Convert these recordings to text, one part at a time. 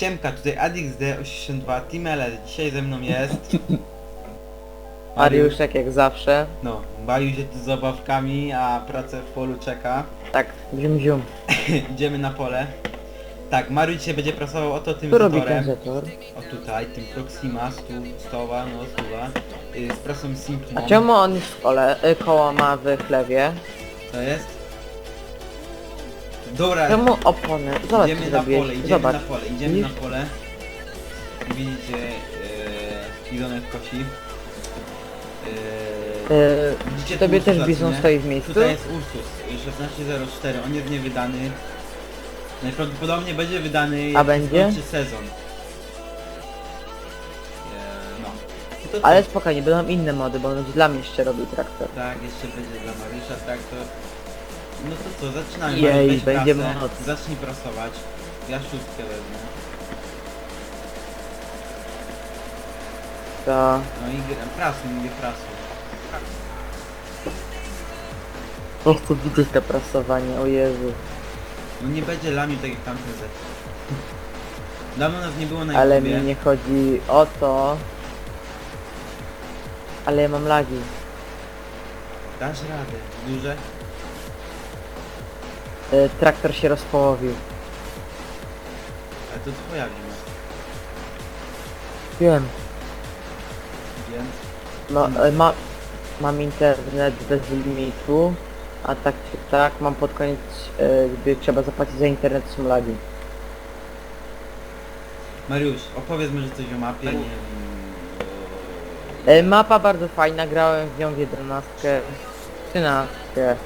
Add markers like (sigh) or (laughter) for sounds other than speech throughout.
Siemka, tutaj AdixD82 Team LS. Dzisiaj ze mną jest... (laughs) Mariuszek jak zawsze. No, bawił się tu z zabawkami, a pracę w polu czeka. Tak, zium zium. (laughs) Idziemy na pole. Tak, Mariusz dzisiaj będzie pracował oto tym Tu robi zatorem. konzetor. O tutaj, tym Proxima, stu, stoła, no stuwa. Y, z prasą Simplon. A czemu on w kole, y, koło ma w chlewie? To jest? Dobra, Czemu opony? Zobacz idziemy co na zrobiłeś. pole, idziemy Zobacz. na pole, idziemy na Widzisz? pole. Widzicie, yy, bizonek kosi. Yy, Y, Widzicie tobie tu też Ursusa, bizon nie? stoi w miejscu? Tutaj jest Ursus y, 1604, on jest niewydany. Najprawdopodobniej będzie wydany jak A będzie? skończy sezon. No. To Ale spokojnie, będą inne mody, bo on będzie dla mnie jeszcze robił traktor. Tak, jeszcze będzie dla Mariusza traktor. No to co, zaczynamy. Jej, weź będzie prasę, moc. Zacznij prasować. Ja szóstkę wezmę. To... No i gra- prasuj, mówię prasuj. Nie chcę widzieć to prasowanie, o Jezu. No nie będzie lamił tak jak tamten zet. Dawno nas nie było na Ale YouTubie. mi nie chodzi o to... Ale ja mam lagi. Dasz radę. Duże? Y, traktor się rozpołowił. Ale to twoja wina. Wiem. Więc... No, y, ma, mam internet bez limitu, a tak czy tak mam pod koniec, y, gdy trzeba zapłacić za internet są lagi. Mariusz, opowiedz może coś o mapie, nie wiem... Y, mapa bardzo fajna, grałem w nią w 11, 13,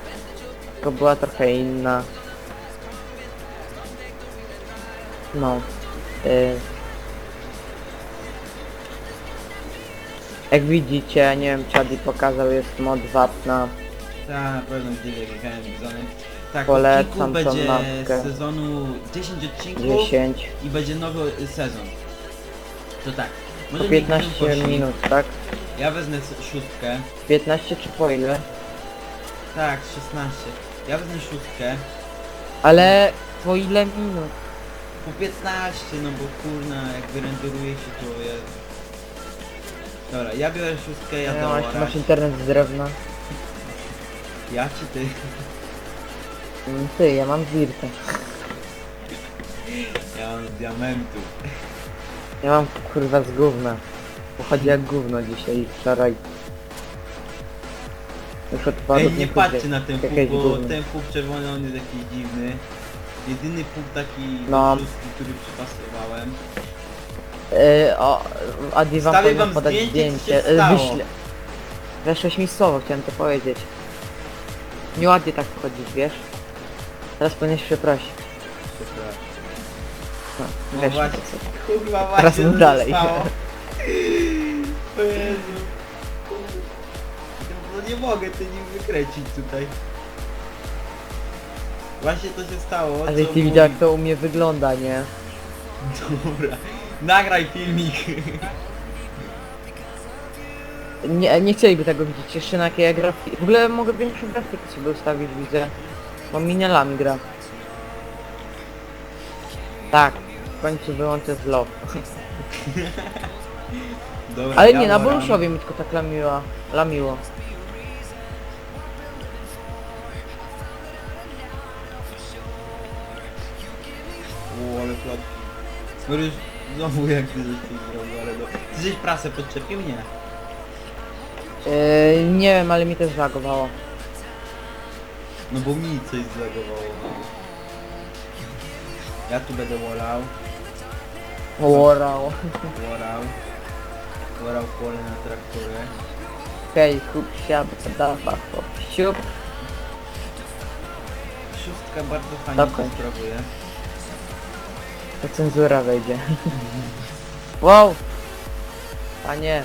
tylko była trochę inna. No. Y, jak widzicie, nie wiem czy Adi pokazał, jest mod Wapna. Tak, pewno gdzieś jak grałem bizonem. Tak, Polecam tą będzie mapkę. z sezonu 10 odcinków 10 i będzie nowy sezon. To tak. po Może 15 minut, tak? Ja wezmę s- szóstkę. 15 czy po ile? Tak, 16. Ja wezmę szóstkę. Ale po ile minut? Po 15, no bo kurna, jak wyrenderuje się to jest... Dobra, ja biorę szóstkę, ja do masz, masz internet z drewna? Ja czy ty? Mm, Ty, ja mam Wirtę. Ja mam z diamentu. Ja mam kurwa z gówna. Pochodzi jak gówno dzisiaj wczoraj. Od paru Ej, nie chodzę patrzcie na ten jakieś bo gówno. ten puk czerwony on jest jakiś dziwny. Jedyny puk taki No. szóstki, który przypasowałem. Yy, o, Adi wam Wstawię powinien wam podać zdjęcie, zdjęcie. co się Yy, stało. Wyślę. Weszłeś mi słowo, chciałem to powiedzieć. Nieładnie tak wchodzić, wiesz? Teraz powinieneś przeprosić. Przepraszam. No, No wiesz, właśnie, kurwa Teraz właśnie mów to dalej. zostało. (laughs) O Jezu. No nie mogę ty nim wykręcić tutaj. Właśnie to się stało. Ale co ty widział jak to u mnie wygląda, nie? Dobra. Nagraj filmik. Nie, nie chcieliby tego widzieć, jeszcze na jakie grafiki. W ogóle mogę większą grafikę sobie ustawić, widzę. Bo minelami gra. Tak, w końcu wyłączę zlog. (laughs) Dobra, Ale ja nie, na. Boluszowie mi tylko tak lamiło. Lamiło. No już znowu jak ty żeś to zrobił, ale do... Ty żeś prasę podczepił? Nie. Yy, nie wiem, ale mi też zagowało. No bo mi coś zlagowało. Ja tu będę wolał. Warał. Worał. Worał pole na traktorę. Hej, kup się, dawa, hop, siup. Szóstka bardzo fajnie to sprawuje. To cenzura wejdzie. (laughs) wow! A nie.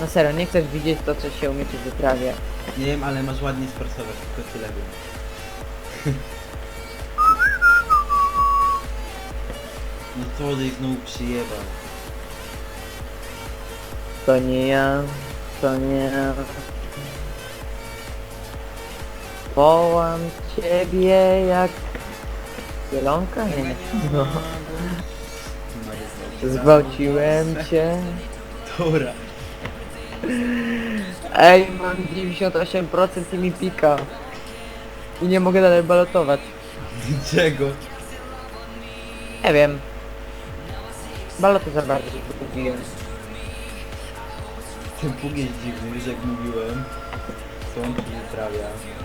No serio, nie chcesz widzieć to, co się u mnie tu wyprawia. Nie wiem, ale masz ładnie sprasować, tylko tyle wiem. (laughs) No co, żeś znowu przyjebał. To nie ja, to nie ja. Wołam ciebie jak... Zielonka? Nie. Nie No. Zgwałciłem cię. Dobra. Ej, mam 98% i mi pika. I nie mogę dalej balotować. Czego? Nie wiem. Baloty za bardzo lubiłem. Ten pług jest dziwny, wiesz jak mówiłem.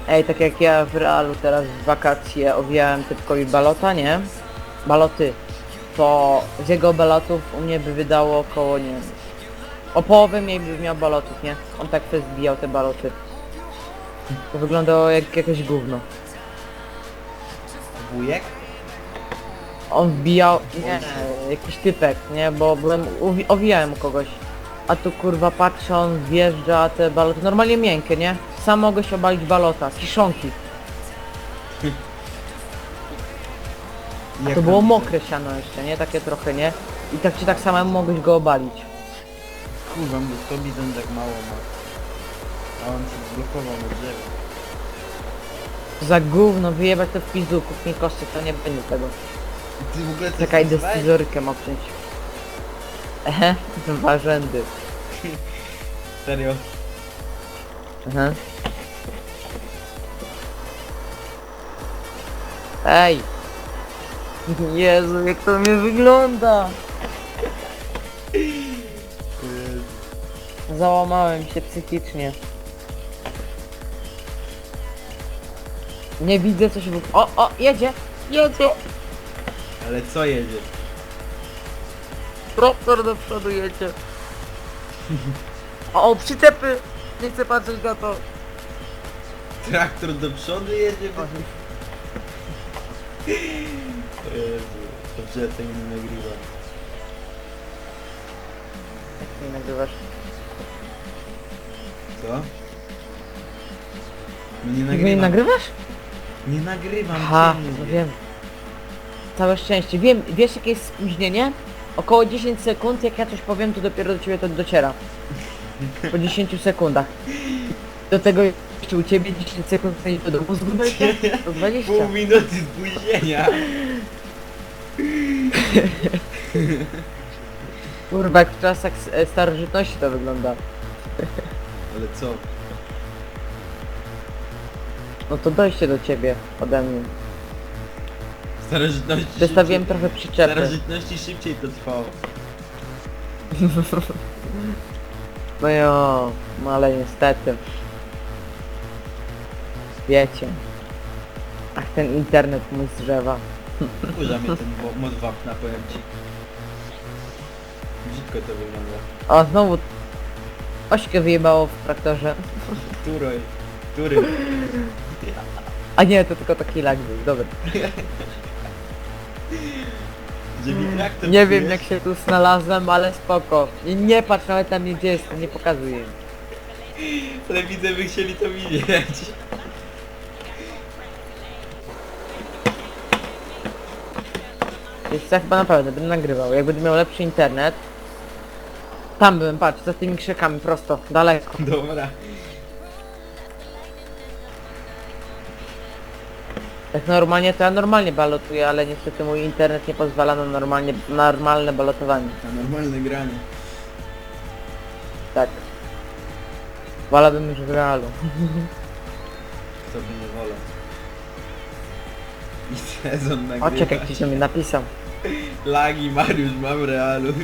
Ej, tak jak ja w realu teraz w wakacje owijałem typkowi balota, nie? Baloty. To z jego balotów u mnie by wydało około, nie wiem, o połowę mniej by miał balotów, nie? On tak też zbijał te baloty. To wyglądało jak jakieś gówno. Wujek? On wbijał, nie, jakiś typek, nie? Bo byłem, uwi- owijałem kogoś. A tu kurwa patrzę, on wjeżdża, te baloty, normalnie miękkie, nie? Sam mogłeś obalić balota, kiszonki. Jak To było mokre siano jeszcze, nie? Takie trochę, nie? I tak czy tak samemu mogłeś go obalić. Kurwa, mnie to bizon tak mało ma. A on się zblokował na drzewie. Za gówno, wyjebać to w pizdu, kup mi kosty, to nie będzie tego. Ty w ogóle coś Czekaj, idę nazwałeś? scyzorykiem obciąć. Ehe, dwa rzędy. Serio? Aha. Ej! (laughs) Jezu, jak to mnie wygląda! Załamałem się psychicznie. Nie widzę co się w... O, o, jedzie! Jedzie! Ale co jedzie? Traktor do przodu jedzie. O, o, przyczepy! Nie chcę patrzeć na to. Traktor do przodu jedzie? Jezu. Dobrze, ja tego nie nagrywam. Nie nagrywasz. Co? No nie nagrywam. nie nagrywasz? Nie nagrywam Ha, cię, no wiem. Całe szczęście. Wiem, wiesz jakie jest spóźnienie? Około 10 sekund, jak ja coś powiem, to dopiero do ciebie to dociera. Po 10 sekundach. Do tego jeszcze u ciebie 10 sekund nie do mózgu dojdzie? To 20. Pół minuty spóźnienia. Kurwa, jak w czasach s- e, starożytności to wygląda. Ale co? No to dojście do ciebie ode mnie. W starożytności Wystawiłem szybciej- trochę W przyczepy. starożytności szybciej to trwało. (laughs) No jo, no ale niestety. Wiecie. Ach, ten internet mój z drzewa. Kurza mnie ten wo- mod wapna, powiem ci. Brzydko to wygląda. O, znowu ośkę wyjebało w traktorze. Której? Który? A nie, to tylko taki lag był, dobra. (laughs) Traktor Nie wiem jak się tu znalazłem, ale spoko. Nie, nie patrz nawet na mnie gdzie jestem, nie pokazuję. Ale widzę, by chcieli to widzieć. Więc ja chyba naprawdę będę nagrywał. Jak będę miał lepszy internet. Tam byłem, patrz, za tymi krzakami prosto, daleko. Dobra. Tak normalnie to ja normalnie balotuję, ale niestety mój internet nie pozwala na normalnie, normalne balotowanie. Na normalne granie. Tak. Wolałbym już w realu. Kto by nie wolał. I sezon nagrywa. O, czekaj, ktoś do mnie napisał. Lagi Mariusz, mam realu. (laughs)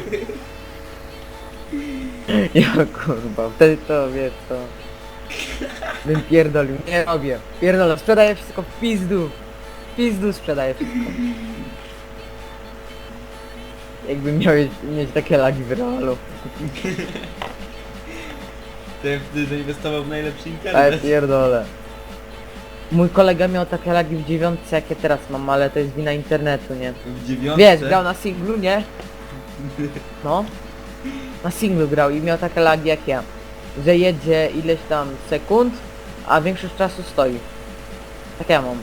Ja kurwa, wtedy to wiesz to... Bym pierdolił, nie robię. Pierdolę, sprzedaję wszystko w pizdu. W pizdu sprzedaję wszystko. Jakbym miał mieć, mieć takie lagi w realu. (laughs) Ten wtedy zainwestował w najlepszy Ale internet. pierdolę. Mój kolega miał takie lagi w dziewiątce, jakie teraz mam, ale to jest wina internetu, nie? W dziewiątce. Wiesz, grał na singlu, nie? No. Na singlu grał i miał takie lagi jak ja. Że jedzie ileś tam sekund, a większość czasu stoi. Tak ja mam.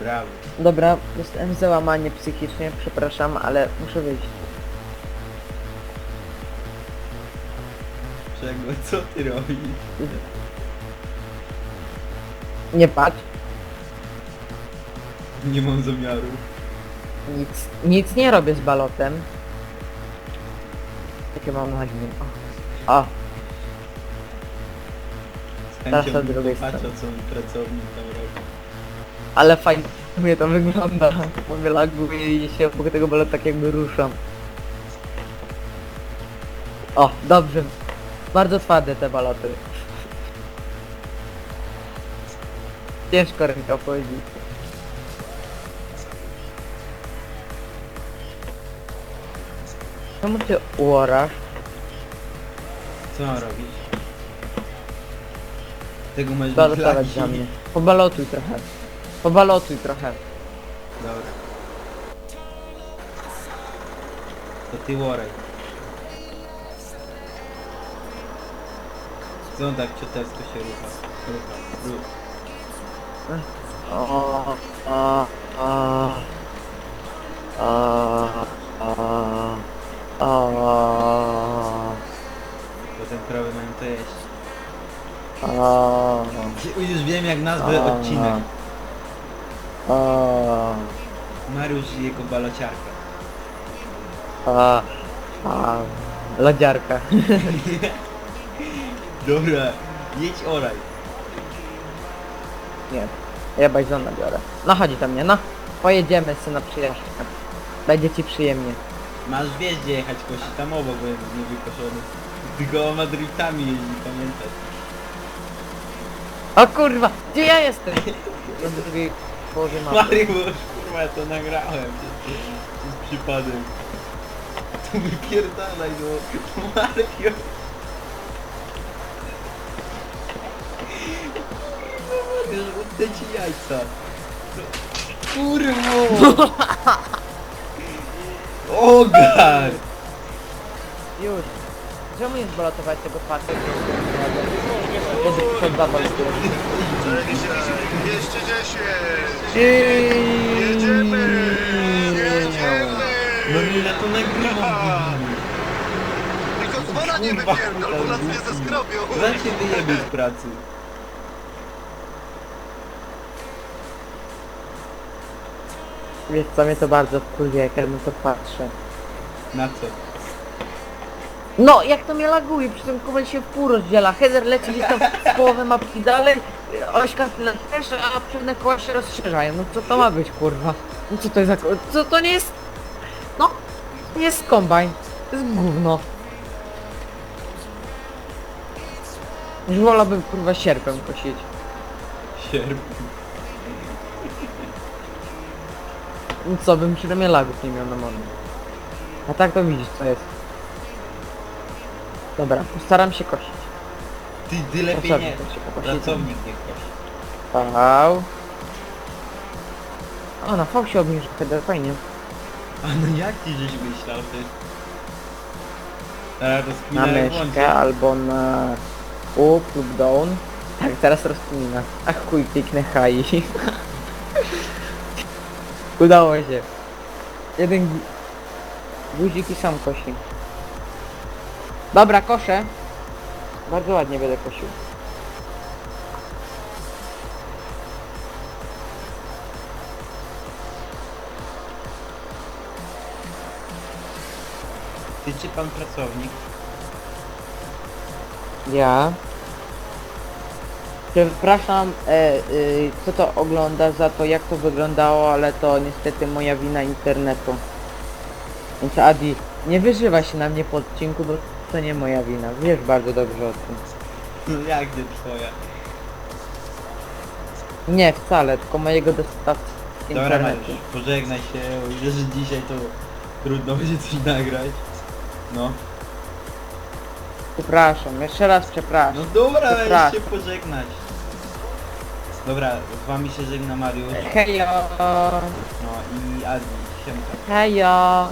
Brawo. Dobra, dostałem załamanie psychicznie, przepraszam, ale muszę wyjść. Czego? Co ty robisz? Nie patrz. Nie mam zamiaru. Nic, nic nie robię z balotem. Jakie mam na nim. O. o, Teraz od drugiej patrzę, strony. co pracownik tam robi. ale fajnie mnie to wygląda. Bo wylaguje i się obok tego balota tak jakby ruszam. O, dobrze. Bardzo twarde te baloty. Ciężko ręka powiedzieć. Czemu ty uorasz? Co mam robić? Tego masz Balotować wyklaki. za mnie. Pobalotuj trochę. Pobalotuj trochę. Dobra. To ty worek. Co on tak ciotelsko się rucha? Rucha, rucha. O, a, a, a, a, a, Potem krowy mają to jeść. a, Już wiem jak nazwę A. odcinek. a, Mariusz i jego balociarka. a, a, lodziarka. (laughs) Dobra, jedź oraj. Nie, ja bajzona biorę. No chodzi tam mnie, no. Pojedziemy syna przyjaźń. Będzie ci przyjemnie. Masz wiesz gdzie jechać kosi, tam obok bo jest niewykoszony. Tylko ma driftami jeździ, pamiętaj. O kurwa, gdzie ja jestem? Do drugiej połowy mapy. Mariusz, kurwa, ja to nagrałem przez przypadek. To wypierdalaj no, Mariusz. Mariusz, oddaj ci jajca. Kurwo! (laughs) Ogar! Już. Czemu nie zbalotować tego patrzeć? Jezu, przed babą Jedziemy! Jedziemy! No nie, ja to nagrywam. Tylko dzwona nie Kurwa, wypierdol, bo nas nie zaskrobią! Za cię wyjebie z pracy. Wiesz co, mnie to bardzo wkurwia, jak ja na to patrzę. Na co? No, jak to mnie laguje, przy tym kubel się w pół rozdziela, header leci gdzieś tam z połowy mapki dalej, ośka też, a pewne koła się rozszerzają. No co to ma być, kurwa? No co to jest za... ko- Co to nie jest... No, nie jest kombajn, to jest gówno. Już wolałbym, kurwa, sierpem kosić. Sierp. No co, bym przynajmniej lagów nie miał na morzu. A tak to widzisz, co jest. Dobra, postaram się kosić. Ty, ty lepiej Postaram nie. się pokosić. Pracownik nie kosi. V. O, na V się obniży header, fajnie. A no jak ty żeś myślał ty? Teraz Na rozkminę myszkę albo na up lub down. Tak, teraz rozkmina. Ach chuj, kliknę high. (laughs) Udało się. Jeden gu- guzik i sam kosi. Dobra, koszę. Bardzo ładnie będę kosił. Ty czy pan pracownik? Ja. Przepraszam, e, e, kto to ogląda za to, jak to wyglądało, ale to niestety moja wina internetu. Więc Adi, nie wyżywa się na mnie po odcinku, bo to nie moja wina. Wiesz bardzo dobrze o tym. No jak nie twoja? Nie, wcale, tylko mojego dostawcy Dobra internetu. Mariusz, pożegnaj się, ile że dzisiaj to trudno będzie coś nagrać. No. Przepraszam, jeszcze raz No przepraszam. dobra, ale Przepraszam. się pożegnać. Dobra, z wami się żegna Mariusz. Hejo, No i Adi, siemka. hejo.